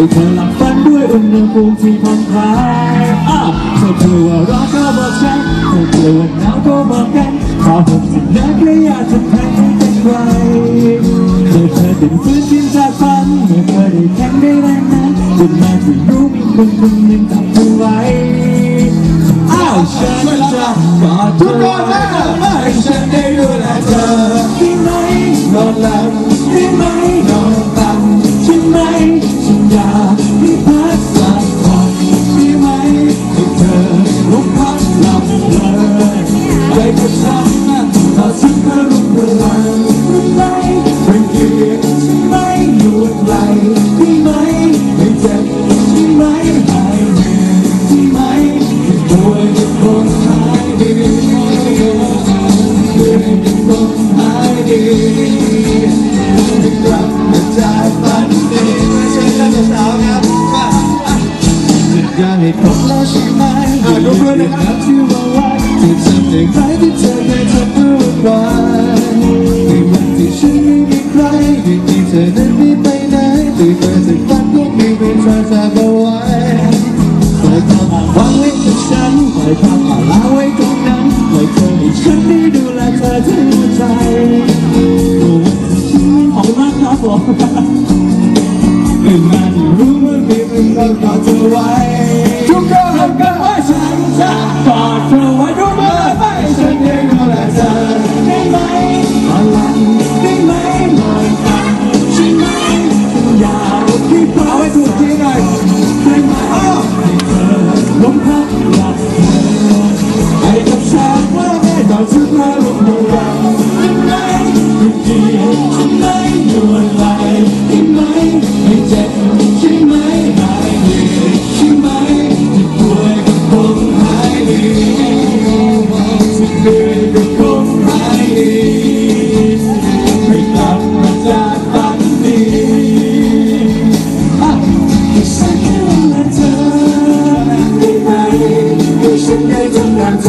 ให้เธอหลับฝันด้วยอุณหภูมิที่ผ่อนคลายอะเธอเผื่อว่าร้อนก็บอกฉันเธอเผื่อว่าหนาวก็บอกกันขอห่มที่หนักและอยากจะแทนให้เป็นไรเมื่อเธอตื่นฟื้นขึ้นจากฝันเมื่อเธอได้แข็งได้แรงนั้นจนมาถึงรู้มีคนคนหนึ่งจับเธอไว้อ้าวฉันจะกอดเธอไว้ให้ฉันได้ ให้พบแล้วใช่ไหมอ่าดูเพื่อนะครับที่ว่าไว้ที่ทำอย่างไรที่เธอเคยทำเมื่อวันวานในวันที่ฉันไม่มีใครที่มีเธอนั้นไม่ไปไหนตื่นมาจากฝันก็มีเป็นทางจากเอาไว้ปล่อยความอ่างวางไว้กับฉันปล่อยความอ่างลาไว้ตรงนั้นปล่อยเธอให้ฉันได้ดูแลเธอทั้งหัวใจโอ้ขอบคุณมากครับผม ฉันได้ทำงานใจ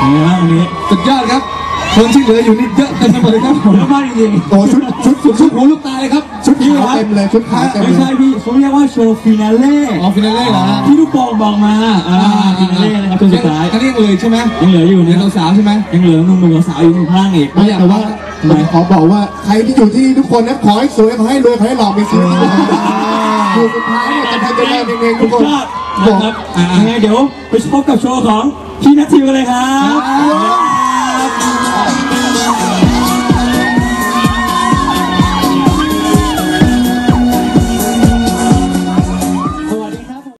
ขอบคุณครับขอบคุณโอ้เป็นไงบ้างวันนี้สุดยอดครับ คนที่เหลืออยู่นี่เยอะเต็มไปหมดเลยครับเยอะมากจริงโอ้ชุดชุดชุดชุดหูลูกตาเลยครับชุดขาวเต็มเลยชุดขาวเต็มๆไม่เลยใช่พี่เขาเรียกว่าโชว์ฟินาเล่อ๋อฟินาเล่เหรอฮะที่ลูกโป่งบอกมาอ่าฟินาเล่นะครับตัวสุดท้ายอันนี้ยังเลยใช่ไหมยังเหลืออยู่เหลืนะอสาวๆใช่ไหม ยังเหลือหนุ่มๆสาวๆอยู่ข้างๆอีก ไม่แต่ว่าผมขอบอกว่าใครที่อยู่ที่นี่ทุกคนนะขอให้สวยขอให้รวยขอให้หล่อมีชีวิตำจะได้ยังไงทุทุกกคนชาติบอนะกครับยังไงเดี๋ยวไปพบกับโชว์ของพี่นัททิวกันเลยครับ